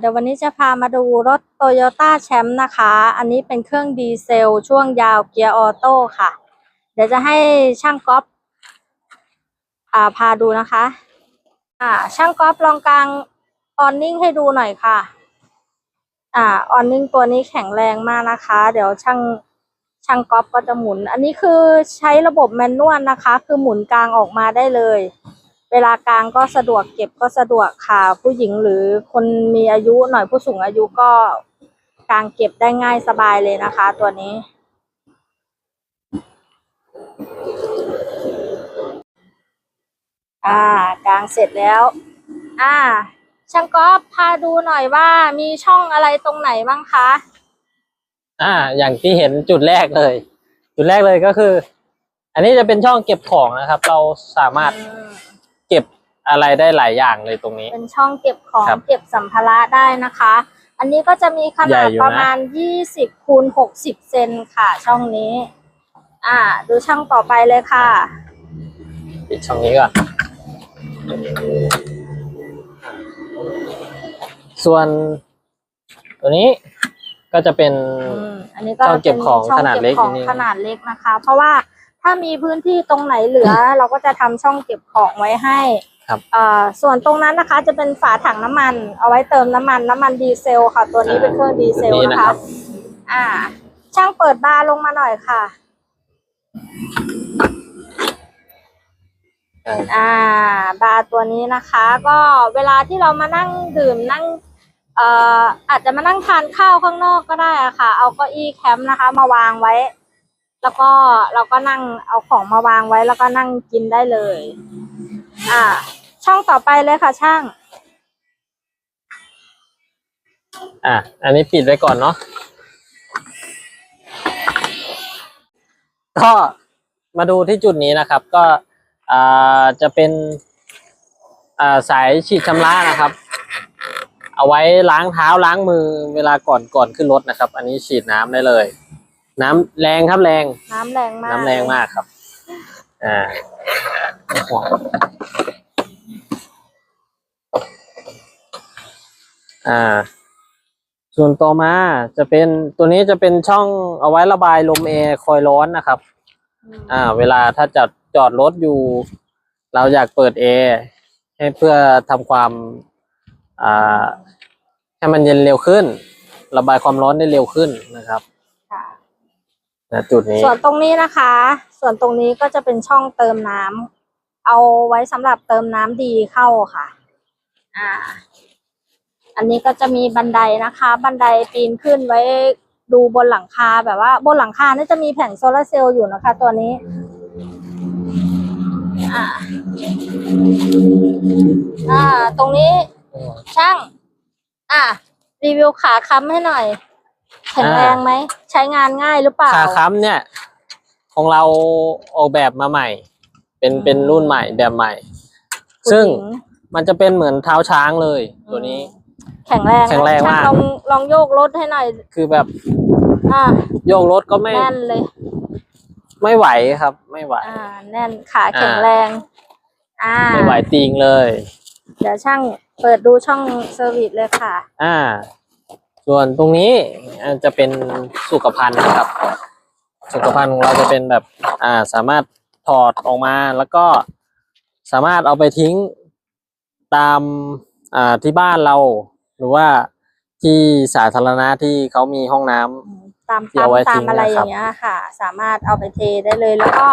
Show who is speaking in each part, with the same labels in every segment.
Speaker 1: เดี๋ยววันนี้จะพามาดูรถ Toyota แชมป์นะคะ อันนี้เป็นเครื่องดีเซล ช่วงยาวเกียร์ออโต้ค่ะ เดี๋ยวจะให้ช่างก๊อฟอ่าพาดูนะคะ อ่า ช่างก๊อฟลองกลางออนนิ่งให้ดูหน่อยค่ะ อ่าออนนิ่งตัวนี้แข็งแรงมากนะคะ เดี๋ยวช่างช่างก๊อฟก็จะหมุน อันนี้คือใช้ระบบแมนนวลนะคะ คือหมุนกลางออกมาได้เลย เวลากลางก็สะดวกเก็บก็สะดวกค่ะผู้หญิงหรือคนมีอายุหน่อยผู้สูงอายุก็กลางเก็บได้ง่ายสบายเลยนะคะ ตัวนี้ อ่ากลางเสร็จแล้ว อ่าช่างก๊อฟพาดูหน่อยว่ามีช่องอะไรตรงไหนบ้างคะ
Speaker 2: อ่า อย่างที่เห็นจุดแรกเลย จุดแรกเลยก็คือ อันนี้จะเป็นช่องเก็บของนะครับ เราสามารถ
Speaker 1: อืม
Speaker 2: เก็บอะไรได้หลายอย่างเลยตรงนี้
Speaker 1: เป็นช่องเก็บของ
Speaker 2: ครับ
Speaker 1: เก็บสัมภาระได้นะคะ อันนี้ก็จะมีข
Speaker 2: ใหญ่
Speaker 1: นาด
Speaker 2: อยู่นะ
Speaker 1: ประมาณยี่สิบคูณหกสิบเซนค่ะ ช่องนี้ อ่า ดูช่องต่อไปเลยค่ะ
Speaker 2: ปิดช่องนี้ก่อน ส่วนตัวนี้ก็จะเป็น
Speaker 1: อืมอันนี้ก็
Speaker 2: ช่องเก็บของ
Speaker 1: ป็ช่
Speaker 2: ขนาดเล็ก
Speaker 1: บของ
Speaker 2: อันนี้
Speaker 1: ขนาดเล็กนะคะ เพราะว่า ถ้ามีพื้นที่ตรงไหนเหลือ เราก็จะทำช่องเก็บของไว้ให้
Speaker 2: ครับ
Speaker 1: อ่าส่วนตรงนั้นนะคะจะเป็นฝาถังน้ำมัน เอาไว้เติมน้ำมันน้ำมันดีเซลค่ะ ตัวนี้เป็นเครื่องดีเซล
Speaker 2: นี่
Speaker 1: นะ
Speaker 2: นะคะครับ
Speaker 1: อ่า ช่างเปิดบาร์ลงมาหน่อยค่ะอ่า บาร์ตัวนี้นะคะ ก็เวลาที่เรามานั่งดื่มนั่ง เอ่ออาจจะมานั่งทานข้าวข้างนอกก็ได้อะค่ะ เอาเก้าอี้แคมป์นะคะ มาวางไว้ แล้วก็เราก็นั่งเอาของมาวางไว้แล้วก็นั่งกินได้เลย อ่า ช่องต่อไปเลยค่ะ ช่าง
Speaker 2: อะ อันนี้ปิดไว้ก่อนเนาะก็มาดูที่จุดนี้นะครับ ก็อ่าจะเป็นอ่าสายฉีดชำระนะครับ เอาไว้ล้างเท้าล้างมือเวลาก่อนก่อนขึ้นรถนะครับ อันนี้ฉีดน้ำได้เลย น้ำแรงครับแรง
Speaker 1: น้ำแรงมาก
Speaker 2: น้ำแรงมากครับ อ่าห่วงอ่า ส่วนต่อมาจะเป็นตัวนี้จะเป็นช่องเอาไว้ระบายลมแอร์คอยร้อนนะครับ
Speaker 1: อืม
Speaker 2: อ่า เวลาถ้าจอดจอดรถอยู่ เราอยากเปิดแอร์ให้เพื่อทำความ อ่า ให้มันเย็นเร็วขึ้น ระบายความร้อนได้เร็วขึ้นนะครับ
Speaker 1: ค่ะ
Speaker 2: นะจุดนี้
Speaker 1: ส่วนตรงนี้นะคะ ส่วนตรงนี้ก็จะเป็นช่องเติมน้ำเอาไว้สำหรับเติมน้ำดีเข้าค่ะ อ่า อันนี้ก็จะมีบันไดนะคะ บันไดปีนขึ้นไว้ดูบนหลังคาแบบว่า บนหลังคานี่จะมีแผงโซลาร์เซลล์อยู่นะคะ ตัวนี้อ่าอ่า ตรงนี้ช่าง อ่ารีวิวขาค้ำให้หน่อย แข็งแรงไหม ใช้งานง่ายหรือเปล่า
Speaker 2: ขาค้ำเนี่ย ของเราออกแบบมาใหม่ เป็น
Speaker 1: อืม
Speaker 2: เป็นรุ่นใหม่แบบใหม่
Speaker 1: ผู้
Speaker 2: ซึ่ง
Speaker 1: หญิ
Speaker 2: มันจะเป็นเหมือนเท้าช้างเลย ตัวนี้
Speaker 1: แข็งแรงนะ
Speaker 2: แข็งแรงมาก
Speaker 1: ช่ลองลองโยกรถให้หน่อย
Speaker 2: คือแบบ
Speaker 1: อ่า
Speaker 2: โยกรถก็ไม่
Speaker 1: แน่นเลย
Speaker 2: ไม่ไหวครับ ไม่ไหว
Speaker 1: อ่า แน่นขาแข็งแรง อ่า
Speaker 2: ไม่ไหวติงเลย
Speaker 1: เดี๋ยวช่างเปิดดูช่องเซอร์วิสเลยค่ะ
Speaker 2: อ่า ส่วนตรงนี้จะเป็นสุขภัณฑ์นะครับ สุขภัณฑ์ของเราจะเป็นแบบอ่าสามารถถอดออกมาแล้วก็สามารถเอาไปทิ้งตามอ่าที่บ้านเรา หรือว่าที่สาธารณะที่เขามีห้องน้ำ
Speaker 1: ตาม
Speaker 2: ที่
Speaker 1: ปั๊ม
Speaker 2: เอาไว้
Speaker 1: ตา
Speaker 2: ทิ้
Speaker 1: ม
Speaker 2: ง
Speaker 1: อะไร
Speaker 2: นะ
Speaker 1: อ
Speaker 2: ครับ
Speaker 1: ย่างเงี้ยค่ะ สามารถเอาไปเทได้เลย แล้วก็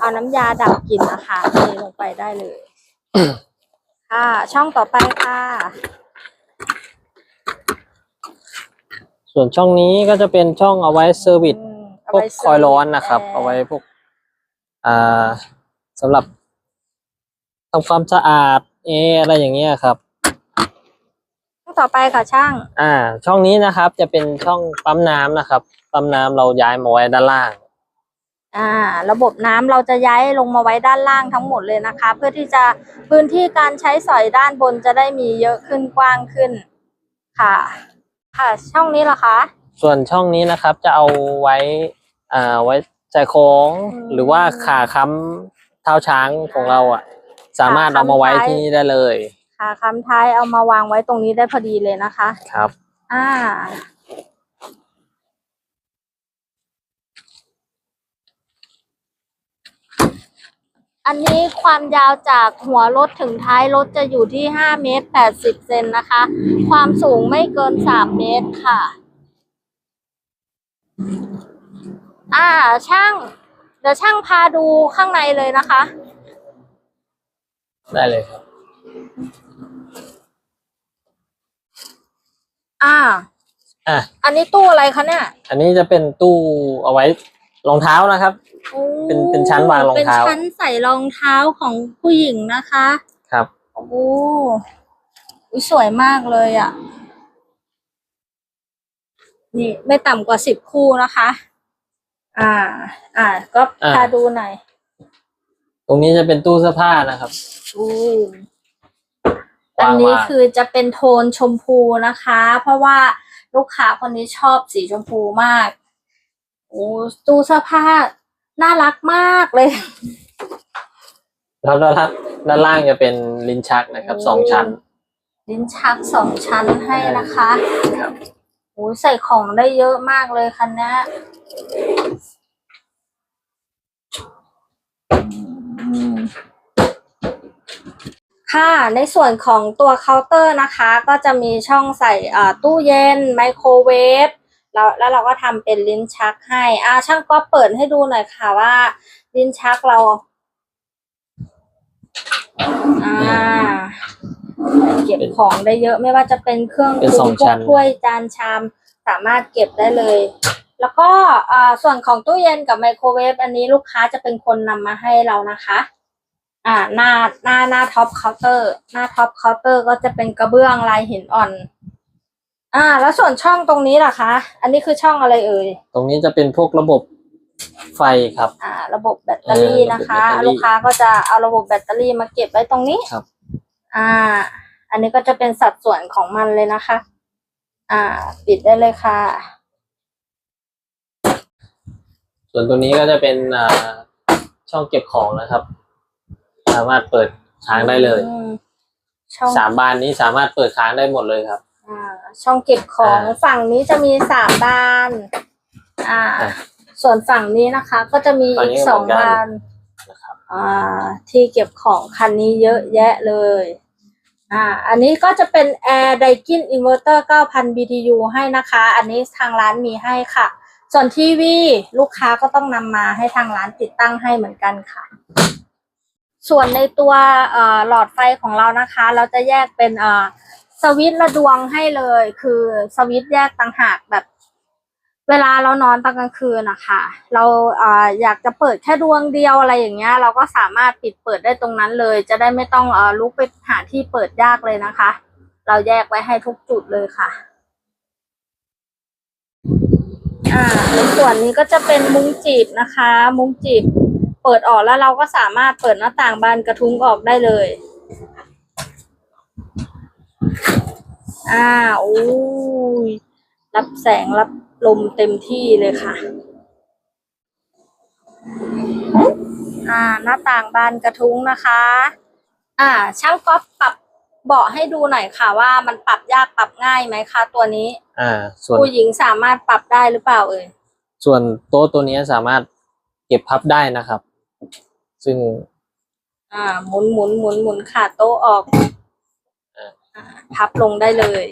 Speaker 1: เอาน้ำยาดับกลิ่นนะคะเทลงไปได้เลย ค่ะ ช่องต่อไปค่ะ
Speaker 2: ส่วนช่องนี้ก็จะเป็นช่องเอาไว้เซอร์วิส
Speaker 1: อืมเา
Speaker 2: พวก
Speaker 1: ไว้
Speaker 2: คอยร้อนนะครับ
Speaker 1: แร์
Speaker 2: เอาไว้พวกอ่าสำหรับทำความสะอาดเอร์อะไรอย่างเงี้ยครับ
Speaker 1: ช่องต่อไปค่ะช่าง
Speaker 2: อ่า ช่องนี้นะครับ จะเป็นช่องปั๊มน้ำนะครับ ปั๊มน้ำเราย้ายมาไว้ด้านล่าง
Speaker 1: อ่า ระบบน้ำเราจะย้ายลงมาไว้ด้านล่างทั้งหมดเลยนะคะ เพื่อที่จะพื้นที่การใช้สอยด้านบนจะได้มีเยอะขึ้นกว้างขึ้นค่ะ ค่ะ ช่องนี้เหรอคะ
Speaker 2: ส่วนช่องนี้นะครับจะเอาไว้อ่าไว้ใส่ของ
Speaker 1: อืม
Speaker 2: หรือว่าขาค้ำเท้าช้างของเราอะ สามารถเอามาไว้ที่นี่ได้เลย
Speaker 1: ขาค้ำท้ายเอามาวางไว้ตรงนี้ได้พอดีเลยนะคะ
Speaker 2: ครับ
Speaker 1: อ่า อันนี้ความยาวจากหัวรถถึงท้ายรถจะอยู่ที่ห้าเมตรแปดสิบเซนนะคะ ความสูงไม่เกินสามเมตรค่ะ อ่าช่าง เดี๋ยวช่างพาดูข้างในเลยนะคะ
Speaker 2: ได้เลยครับ
Speaker 1: อ่า
Speaker 2: อะ
Speaker 1: อันนี้ตู้อะไรคะเนี่ย
Speaker 2: อันนี้จะเป็นตู้เอาไว้ รองเท้านะครับ
Speaker 1: โอ้
Speaker 2: เป็นเป็นชั้นวางรองเท้า
Speaker 1: เป็นชั้นใส่รองเท้าของผู้หญิงนะคะ
Speaker 2: ครับ
Speaker 1: โอ้โหอุ๊ยสวยมากเลยอะ นี่ไม่ต่ำกว่าสิบคู่นะคะ อ่า อ่า ก็
Speaker 2: อ่า
Speaker 1: พาดูหน่อย
Speaker 2: ตรงนี้จะเป็นตู้เสื้อผ้านะครับ
Speaker 1: อู้
Speaker 2: วาง
Speaker 1: อันนี้
Speaker 2: วาง
Speaker 1: คือจะเป็นโทนชมพูนะคะ เพราะว่าลูกค้าคนนี้ชอบสีชมพูมาก โอ้ตู้เสื้อผ้าน่ารักมากเลย
Speaker 2: แล้วด้านล่างด้านล่างจะเป็นลิ้นชักนะครับสองชั้น
Speaker 1: ลิ้นชักสองชั้นให้นะคะ
Speaker 2: ครับ
Speaker 1: โอ้ยใส่ของได้เยอะมากเลยคันนี้อืมค่ะ ในส่วนของตัวเคาน์เตอร์นะคะ ก็จะมีช่องใส่อ่าตู้เย็น ไมโครเวฟ แล้วแล้วเราก็ทำเป็นลิ้นชักให้อ่าช่างก็เปิดให้ดูหน่อยค่ะว่า ลิ้นชักเราอ่าเก็บของได้เยอะไม่ว่าจะเป็นเครื่อง
Speaker 2: เป็นสอง
Speaker 1: พว
Speaker 2: ชั้
Speaker 1: ก
Speaker 2: น
Speaker 1: ถ้วยจานชามสามารถเก็บได้เลย แล้วก็อ่าส่วนของตู้เย็นกับไมโครเวฟอันนี้ลูกค้าจะเป็นคนนำมาให้เรานะคะ อ่าหน้าหน้าหน้าท็อปเคาน์เตอร์หน้าท็อปเคาน์เตอร์ก็จะเป็นกระเบื้องลายหินอ่อน อ่า แล้วส่วนช่องตรงนี้ล่ะคะ อันนี้คือช่องอะไรเอ่ย
Speaker 2: ตรงนี้จะเป็นพวกระบบไฟครับ
Speaker 1: อ่า ระบบแบตเตอรี่นะคะ
Speaker 2: เออระบบแบตเตอรี่
Speaker 1: ลูกค้าก็จะเอาระบบแบตเตอรี่มาเก็บไว้ตรงนี้
Speaker 2: ครับ
Speaker 1: อ่า อันนี้ก็จะเป็นสัดส่วนของมันเลยนะคะ อ่า ปิดได้เลยค่ะ
Speaker 2: ส่วนตัวนี้ก็จะเป็นอ่าช่องเก็บของนะครับ สามารถเปิดค้างได้เลย
Speaker 1: อืมช่อง
Speaker 2: สามบานนี้สามารถเปิดค้างได้หมดเลยครับ
Speaker 1: อ่า ช่องเก็บของ
Speaker 2: อ่า
Speaker 1: ฝั่งนี้จะมีสามบาน อ่า
Speaker 2: อะ
Speaker 1: ส่วนฝั่งนี้นะคะ ก็จะมี
Speaker 2: ฝั่ง
Speaker 1: อี
Speaker 2: นี้
Speaker 1: ก
Speaker 2: ก็
Speaker 1: สอง
Speaker 2: เหมือนกัน
Speaker 1: บาน
Speaker 2: นะครับ
Speaker 1: อ่าที่เก็บของคันนี้เยอะแยะเลย อ่า อันนี้ก็จะเป็น Air Daikin Inverter 9,000 BTU ให้นะคะ อันนี้ทางร้านมีให้ค่ะ ส่วนทีวีลูกค้าก็ต้องนำมาให้ทางร้านติดตั้งให้เหมือนกันค่ะ ส่วนในตัวเอ่อหลอดไฟของเรานะคะ เราจะแยกเป็นเอ่อ สวิตระดวงให้เลย คือสวิตแยกต่างหากแบบ เวลาเรานอนตอนกลางคืนนะคะเราเอออยากจะเปิดแค่ดวงเดียวอะไรอย่างเงี้ย เราก็สามารถปิดเปิดได้ตรงนั้นเลย จะได้ไม่ต้องเออลุกไปหาที่เปิดยากเลยนะคะ เราแยกไว้ให้ทุกจุดเลยค่ะอ่าในส่วนนี้ก็จะเป็นมุ้งจีบนะคะ มุ้งจีบ เปิดออกแล้วเราก็สามารถเปิดหน้าต่างบานกระทุ้งออกได้เลย อ่าโอ้ยรับแสงรับลมเต็มที่เลยค่ะ อ่า หน้าต่างบานกระทุ้งนะคะ อ่า ช่างก๊อฟปรับเบาะให้ดูหน่อยค่ะ ว่ามันปรับยากปรับง่ายไหมคะตัวนี้
Speaker 2: อ่า ส่วน
Speaker 1: ผู้หญิงสามารถปรับได้หรือเปล่าเอ่ย
Speaker 2: ส่วนโต๊ะตัวนี้สามารถเก็บพับได้นะครับ ซึ่ง
Speaker 1: อ่า หมุนหมุนหมุนหมุนขาโต๊ะออก
Speaker 2: อ่า
Speaker 1: อ่า พับลงได้เลย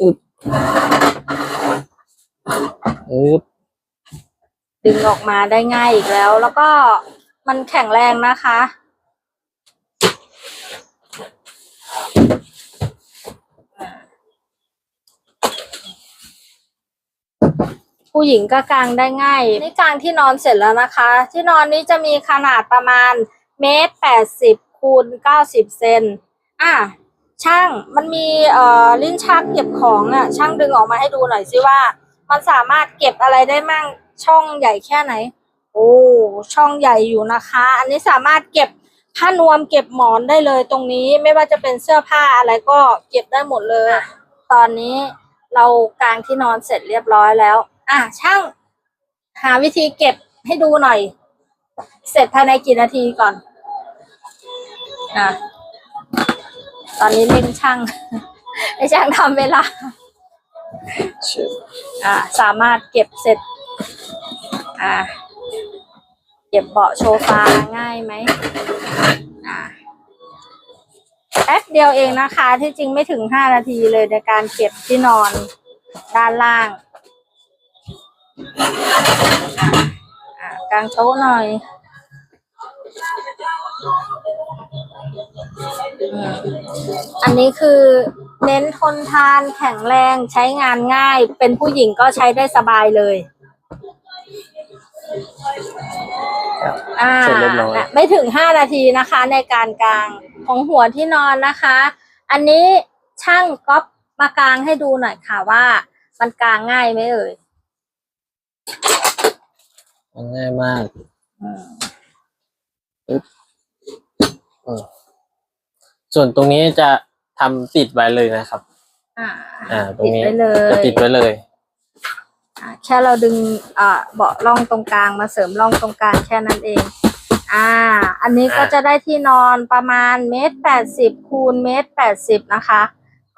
Speaker 2: อึบ
Speaker 1: ดึงออกมาได้ง่ายอีกแล้ว แล้วก็มันแข็งแรงนะคะ ผู้หญิงก็กางได้ง่าย นี่กางที่นอนเสร็จแล้วนะคะ ที่นอนนี้จะมีขนาดประมาณเมตรแปดสิบคูณเก้าสิบเซนอะช่างมันมีเอ่อลิ้นชักเก็บของอะช่างดึงออกมาให้ดูหน่อยสิว่า มันสามารถเก็บอะไรได้มั่งช่องใหญ่แค่ไหน โอ้ช่องใหญ่อยู่นะคะ อันนี้สามารถเก็บผ้านวมเก็บหมอนได้เลยตรงนี้ไม่ว่าจะเป็นเสื้อผ้าอะไรก็เก็บได้หมดเลย ตอนนี้เรากางที่นอนเสร็จเรียบร้อยแล้ว อะช่าง หาวิธีเก็บให้ดูหน่อย เสร็จภายในกี่นาทีก่อนอะตอนนี้เล่นช่างไอ้ช่างทำเวลาอ่าสามารถเก็บเสร็จ อ่า เก็บเบาะโชฟาง่ายไหมอ่าแป๊บเดียวเองนะคะ ที่จริงไม่ถึงห้านาทีเลยในการเก็บที่นอนด้านล่าง อ่ากางโต๊ะหน่อยอืมอันนี้คือเน้นทนทานแข็งแรงใช้งานง่าย เป็นผู้หญิงก็ใช้ได้สบายเลย
Speaker 2: ครับ
Speaker 1: อ่า
Speaker 2: เสร็จเรียบร้อย
Speaker 1: น่ะไม่ถึงห้านาทีนะคะ ในการกางของหัวที่นอนนะคะ อันนี้ช่างก๊อปมากางให้ดูหน่อยค่ะว่ามันกางง่ายไหมเอ่ย
Speaker 2: มันง่ายมาก
Speaker 1: อืม
Speaker 2: อืมส่วนตรงนี้จะทำติดไว้เลยนะครับ
Speaker 1: อ่า
Speaker 2: อ่า ตรงนี้
Speaker 1: ติดไว้เลย
Speaker 2: จะติดไว้เลย
Speaker 1: อ่าแค่เราดึงอ่าเบาะร่องตรงกลางมาเสริมร่องตรงกลางแค่นั้นเอง อ่า อันนี้ก็
Speaker 2: อ่า
Speaker 1: จะได้ที่นอนประมาณเมตรแปดสิบคูณเมตรแปดสิบนะคะ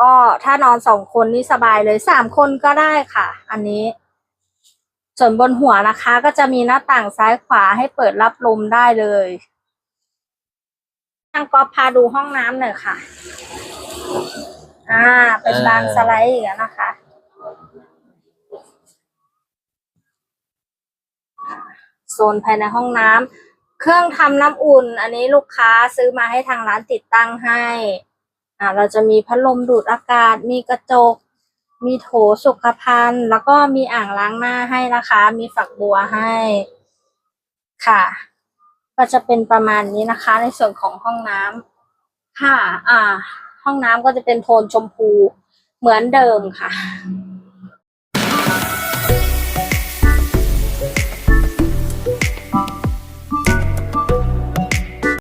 Speaker 1: ก็ถ้านอนสองคนนี่สบายเลยสามคนก็ได้ค่ะ อันนี้ ส่วนบนหัวนะคะก็จะมีหน้าต่างซ้ายขวาให้เปิดรับลมได้เลยทางก๊อฟพาดูห้องน้ำหน่อยค่ะ อ่า เป็นบานสไลด์อย่างนี้ยนะคะ โซนภายในห้องน้ำเครื่องทำน้ำอุ่น อันนี้ลูกค้าซื้อมาให้ทางร้านติดตั้งให้ อ่า เราจะมีพัดลมดูดอากาศ มีกระจก มีโถสุขภัณฑ์ แล้วก็มีอ่างล้างหน้าให้นะคะ มีฝักบัวให้ค่ะ ก็จะเป็นประมาณนี้นะคะ ในส่วนของห้องน้ำค่ะ อ่า ห้องน้ำก็จะเป็นโทนชมพูเหมือนเดิมค่ะ